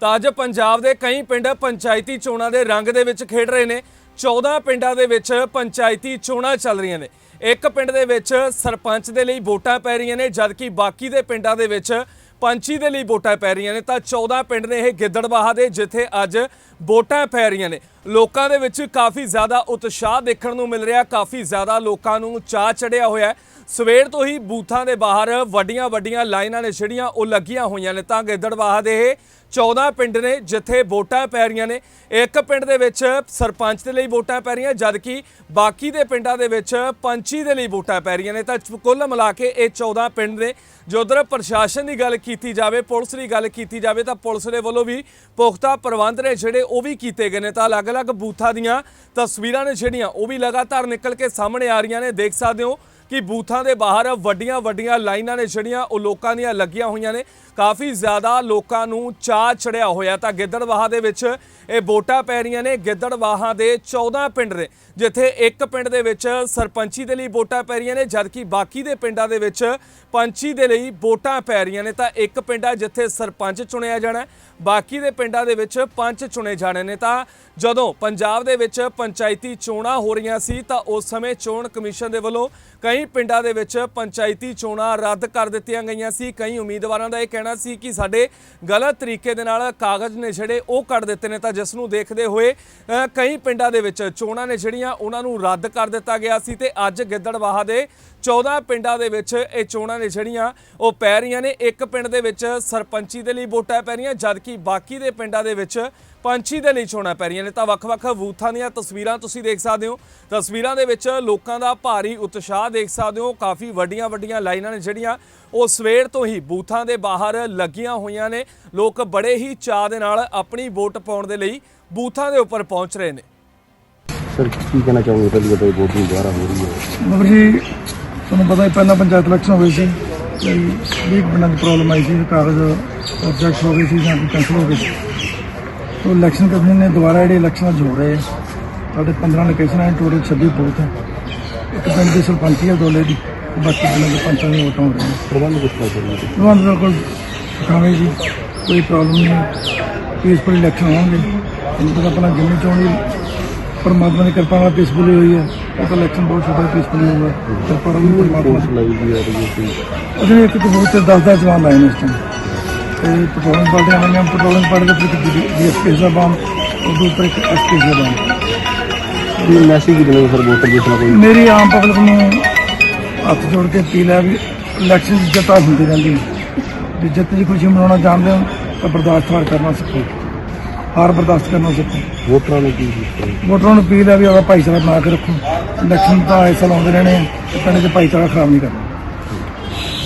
ਤਾਂ ਅੱਜ ਪੰਜਾਬ ਦੇ ਕਈ ਪਿੰਡ ਪੰਚਾਇਤੀ ਚੋਣਾਂ ਦੇ ਰੰਗ ਦੇ ਵਿੱਚ ਖੇਡ ਰਹੇ ਨੇ। 14 ਪਿੰਡਾਂ ਦੇ ਵਿੱਚ ਪੰਚਾਇਤੀ ਚੋਣਾਂ ਚੱਲ ਰਹੀਆਂ ਨੇ। ਇੱਕ ਪਿੰਡ ਦੇ ਵਿੱਚ ਸਰਪੰਚ ਦੇ ਲਈ ਵੋਟਾਂ ਪੈ ਰਹੀਆਂ ਨੇ, ਜਦਕਿ ਬਾਕੀ ਦੇ ਪਿੰਡਾਂ ਦੇ ਵਿੱਚ ਪੰਚੀ ਦੇ ਲਈ ਵੋਟਾਂ ਪੈ ਰਹੀਆਂ ਨੇ। ਤਾਂ 14 ਪਿੰਡ ਨੇ ਇਹ ਗਿੱਦੜਬਾਹਾ ਦੇ, ਜਿੱਥੇ ਅੱਜ ਵੋਟਾਂ ਪੈ ਰਹੀਆਂ ਨੇ। ਲੋਕਾਂ ਦੇ ਵਿੱਚ ਕਾਫੀ ਜ਼ਿਆਦਾ ਉਤਸ਼ਾਹ ਦੇਖਣ ਨੂੰ ਮਿਲ ਰਿਹਾ, ਕਾਫੀ ਜ਼ਿਆਦਾ ਲੋਕਾਂ ਨੂੰ ਚਾਹ ਚੜਿਆ ਹੋਇਆ ਸਵੇਰ ਤੋਂ ਹੀ ਬੂਥਾਂ ਦੇ ਬਾਹਰ ਵੱਡੀਆਂ ਵੱਡੀਆਂ ਲਾਈਨਾਂ ਨੇ ਜਿਹੜੀਆਂ ਉਹ ਲੱਗੀਆਂ ਹੋਈਆਂ ਨੇ। ਤਾਂ ਗਿੱਦੜਬਾਹਾ ਦੇ ਇਹ 14 ਪਿੰਡ ਨੇ ਜਿੱਥੇ ਵੋਟਾਂ ਪੈ ਰਹੀਆਂ ਨੇ। ਇੱਕ ਪਿੰਡ ਦੇ ਵਿੱਚ ਸਰਪੰਚ ਦੇ ਲਈ ਵੋਟਾਂ ਪੈ ਰਹੀਆਂ, ਜਦਕਿ ਬਾਕੀ ਦੇ ਪਿੰਡਾਂ ਦੇ ਵਿੱਚ ਪੰਚੀ ਦੇ ਲਈ ਵੋਟਾਂ ਪੈ ਰਹੀਆਂ ਨੇ। ਤਾਂ ਕੁੱਲ ਮਿਲਾ ਕੇ ਇਹ 14 ਪਿੰਡ ਨੇ। ਜੋ ਉਧਰ ਪ੍ਰਸ਼ਾਸਨ ਦੀ ਗੱਲ ਕੀਤੀ ਜਾਵੇ, ਪੁਲਿਸ ਦੀ ਗੱਲ ਕੀਤੀ ਜਾਵੇ, ਤਾਂ ਪੁਲਿਸ ਦੇ ਵੱਲੋਂ ਵੀ ਪੁਖਤਾ ਪ੍ਰਬੰਧ ਨੇ ਜਿਹੜੇ ਉਹ ਵੀ ਕੀਤੇ ਗਏ ਨੇ ਤਾਂ ਅਲੱਗ-ਅਲੱਗ ਬੂਥਾਂ ਦੀਆਂ ਤਸਵੀਰਾਂ ਨੇ ਜਿਹੜੀਆਂ, ਉਹ ਵੀ ਲਗਾਤਾਰ ਨਿਕਲ ਕੇ ਸਾਹਮਣੇ ਆ ਰਹੀਆਂ ਨੇ, ਦੇਖ ਸਕਦੇ ਹੋ। ਕਿ ਬੂਥਾਂ ਦੇ ਬਾਹਰ ਵੱਡੀਆਂ ਵੱਡੀਆਂ ਲਾਈਨਾਂ ਨੇ ਜਿਹੜੀਆਂ ਉਹ ਲੋਕਾਂ ਦੀਆਂ ਲੱਗੀਆਂ ਹੋਈਆਂ ਨੇ। ਕਾਫੀ ਜ਼ਿਆਦਾ ਲੋਕਾਂ ਨੂੰ ਚਾਹ ਚੜਿਆ ਹੋਇਆ ਤਾਂ ਗਿੱਦੜਵਾਹਾ ਦੇ ਵਿੱਚ ਇਹ ਵੋਟਾਂ ਪੈ ਰਹੀਆਂ ਨੇ। ਗਿੱਦੜਵਾਹਾ ਦੇ 14 ਪਿੰਡ ਨੇ, ਜਿੱਥੇ ਇੱਕ ਪਿੰਡ ਦੇ ਵਿੱਚ ਸਰਪੰਚੀ ਦੇ ਲਈ ਵੋਟਾਂ ਪੈ ਰਹੀਆਂ ਨੇ, ਜਦਕਿ ਬਾਕੀ ਦੇ ਪਿੰਡਾਂ ਦੇ ਵਿੱਚ ਪੰਚੀ ਦੇ ਲਈ ਵੋਟਾਂ ਪੈ ਰਹੀਆਂ ਨੇ ਤਾਂ ਇੱਕ ਪਿੰਡ ਆ ਜਿੱਥੇ ਸਰਪੰਚ ਚੁਣਿਆ ਜਾਣਾ ਬਾਕੀ ਦੇ ਪਿੰਡਾਂ ਦੇ ਵਿੱਚ ਪੰਚ ਚੁਣੇ ਜਾਣੇ ਨੇ ਤਾਂ ਜਦੋਂ ਪੰਜਾਬ ਦੇ ਵਿੱਚ ਪੰਚਾਇਤੀ ਚੋਣਾਂ ਹੋ ਰਹੀਆਂ ਸੀ ਤਾਂ ਉਸ ਸਮੇਂ ਚੋਣ ਕਮਿਸ਼ਨ ਦੇ ਵੱਲੋਂ ਕਈ ਪਿੰਡਾਂ ਦੇ ਵਿੱਚ ਪੰਚਾਇਤੀ ਚੋਣਾਂ ਰੱਦ ਕਰ ਦਿੱਤੀਆਂ ਗਈਆਂ ਸੀ। ਕਈ ਉਮੀਦਵਾਰਾਂ ਦਾ ਇਹ ਕਹਿਣਾ ਸੀ ਕਿ ਸਾਡੇ ਗਲਤ ਤਰੀਕੇ ਦੇ ਨਾਲ ਕਾਗਜ਼ ਨੇ ਜਿਹੜੇ ਉਹ ਕੱਢ ਦਿੱਤੇ ਨੇ ਤਾਂ ਜਿਸ ਨੂੰ ਦੇਖਦੇ ਹੋਏ ਅ, ਕਈ ਪਿੰਡਾਂ ਦੇ ਵਿੱਚ ਚੋਣਾਂ ਨੇ ਜਿਹੜੀਆਂ ਉਹਨਾਂ ਨੂੰ ਰੱਦ ਕਰ ਦਿੱਤਾ ਗਿਆ ਸੀ ਤੇ ਅੱਜ ਗਿੱਦੜਵਾਹਾ ਦੇ 14 ਪਿੰਡਾਂ ਦੇ ਵਿੱਚ ਇਹ ਚੋਣਾਂ ਨੇ ਜਿਹੜੀਆਂ ਉਹ ਪੈ ਰਹੀਆਂ ਨੇ। ਇੱਕ ਪਿੰਡ ਦੇ ਵਿੱਚ ਸਰਪੰਚੀ ਦੇ ਲਈ ਵੋਟਾਂ ਪੈ ਰਹੀਆਂ ਜਦਕਿ ਬਾਕੀ ਦੇ ਪਿੰਡਾਂ ਦੇ ਵਿੱਚ ਪੰਚੀ ਦੇ ਲਈ ਚੋਣਾਂ ਪੈ ਰਹੀਆਂ ਨੇ। ਤਾਂ ਵੱਖ-ਵੱਖ ਬੂਥਾਂ ਦੀਆਂ ਤਸਵੀਰਾਂ ਤੁਸੀਂ ਦੇਖ ਸਕਦੇ ਹੋ। ਤਸਵੀਰਾਂ ਦੇ ਵਿੱਚ ਲੋਕਾਂ ਦਾ ਭਾਰੀ ਉਤਸ਼ਾਹ ਦੇਖ ਸਕਦੇ ਹੋ। ਕਾਫੀ ਵੱਡੀਆਂ-ਵੱਡੀਆਂ ਲਾਈਨਾਂ ਨੇ ਜਿਹੜੀਆਂ ਉਹ ਸਵੇਰ ਤੋਂ ਹੀ ਬੂਥਾਂ ਦੇ ਬਾਹਰ ਲੱਗੀਆਂ ਹੋਈਆਂ ਨੇ। ਲੋਕ ਬੜੇ ਹੀ ਚਾਅ ਦੇ ਨਾਲ ਆਪਣੀ ਵੋਟ ਪਾਉਣ ਦੇ ਲਈ ਬੂਥਾਂ ਦੇ ਉੱਪਰ ਪਹੁੰਚ ਰਹੇ ਨੇ। ਸਰ ਕੀ ਕਹਿਣਾ ਚਾਹੋਗੇ? ਪਹਿਲੀ ਵਾਰ ਵੋਟਿੰਗ ਦੁਬਾਰਾ ਹੋ ਰਹੀ ਹੈ। ਮਗਰ ਜੀ ਤੁਹਾਨੂੰ ਪਤਾ ਹੈ ਪਹਿਲਾਂ ਪੰਚਾਇਤ ਇਲੈਕਸ਼ਨ ਹੋਈ ਸੀ ਤੇ ਵੀ ਪਿੰਡਾਂ ਦੀ ਪ੍ਰੋਬਲਮ ਆਈ ਸੀ ਕਾਗਜ਼ ਆਬਜੈਕਟ ਹੋ ਗਏ ਸੀ ਜਾਂ ਕੈਂਸਲ ਹੋ ਗਏ ਸੀ। ਤੋਂ ਇਲੈਕਸ਼ਨ ਕਮਿਸ਼ਨ ਨੇ ਦੁਬਾਰਾ ਜਿਹੜੇ ਇਲੈਕਸ਼ਨ ਜੋੜ ਰਹੇ ਆ। ਸਾਡੇ 15 ਲੋਕੇਸ਼ਨ ਹੈ ਟੋਟਲ 26 ਬੂਥ ਹੈ ਇੱਕ ਪਿੰਡ ਦੀ ਸਰਪੰਚੀ ਹੈ ਦੋਲੇ ਦੀ ਤੇ ਬਾਕੀ ਪਿੰਡਾਂ ਦੇ ਪੰਚਾਂ ਦੀਆਂ ਵੋਟਾਂ ਹੋ ਰਹੀਆਂ। ਪ੍ਰਬੰਧ ਕਿਸ ਤਰ੍ਹਾਂ ਚੱਲ ਰਿਹਾ ਤੁਹਾਨੂੰ ਬਿਲਕੁਲ ਸਿਖਾਵੇਂ ਜੀ ਕੋਈ ਪ੍ਰੋਬਲਮ ਨਹੀਂ ਪੀਸਫੁਲ ਇਲੈਕਸ਼ਨ ਹੋਣਗੇ। ਤੁਹਾਨੂੰ ਪਤਾ ਆਪਣਾ ਜਿੰਨੀ ਚੋਣ ਪਰਮਾਤਮਾ ਦੀ ਕਿਰਪਾ ਨਾਲ ਪੀਸਫੁਲ ਹੋਈ ਹੈ ਉਹ ਤਾਂ ਇਲੈਕਸ਼ਨ ਬਹੁਤ ਛੋਟਾ ਪੀਸਫੁਲ ਹੋਊਗਾ। ਕਿਰਪਾ ਨਾਲ ਪਰਮਾਤਮਾ ਲਾਈ ਦੀ ਹੈ ਰਹੀ ਹੈ ਉਹਦੇ ਇੱਕ ਬਹੁਤ 10 10 ਜਵਾਨ ਲਾਏ ਨੇ ਇਸ ਟਾਈਮ ਤੇ ਪੈਟਰੋਲਿੰਗ ਪਾਰਟੀਆਂ ਵਾਲੀਆਂ ਪੈਟਰੋਲਿੰਗ ਪਾਰਟੀ ਦੇ ਇੱਕ ਡੀਐਸਪੀ ਦਾ ਬਾਮ ਉਹਦੇ ਉੱਪਰ ਇੱਕ ਐਸਪੀ ਦਾ ਬਾਮ ਕੀ ਮੈਸੇਜ ਦੇਣਾ ਸਰ ਵੋਟਰ ਜਿਸ ਤਰ੍ਹਾਂ ਕੋਈ ਮੇਰੀ ਆਮ ਪਬਲਿਕ ਨੂੰ ਹੱਥ ਜੋੜ ਕੇ ਅਪੀਲ ਹੈ ਵੀ ਇਲੈਕਸ਼ਨ ਦੀ ਜਿੱਤ ਹੁੰਦੀ ਰਹਿੰਦੀ ਜੇ ਜਿੱਤ ਦੀ ਖੁਸ਼ੀ ਮਨਾਉਣਾ ਚਾਹੁੰਦੇ ਹੋ ਤਾਂ ਬਰਦਾਸ਼ਤ ਹਾਰ ਕਰਨਾ ਸਿੱਖੋ। ਹਾਰ ਬਰਦਾਸ਼ਤ ਕਰਨਾ ਸਿੱਖੋ। ਵੋਟਰਾਂ ਨੂੰ ਕੀ ਵੋਟਰਾਂ ਨੂੰ ਅਪੀਲ ਹੈ ਵੀ ਆਪਣਾ ਭਾਈਚਾਰਾ ਬਣਾ ਕੇ ਰੱਖੋ। ਇਲੈਕਸ਼ਨ ਤਾਂ ਇਸ ਸਾਲ ਆਉਂਦੇ ਰਹਿਣੇ ਆ ਪਿੰਡ 'ਚ ਭਾਈਚਾਰਾ ਖਰਾਬ ਨਹੀਂ ਕਰਨਾ।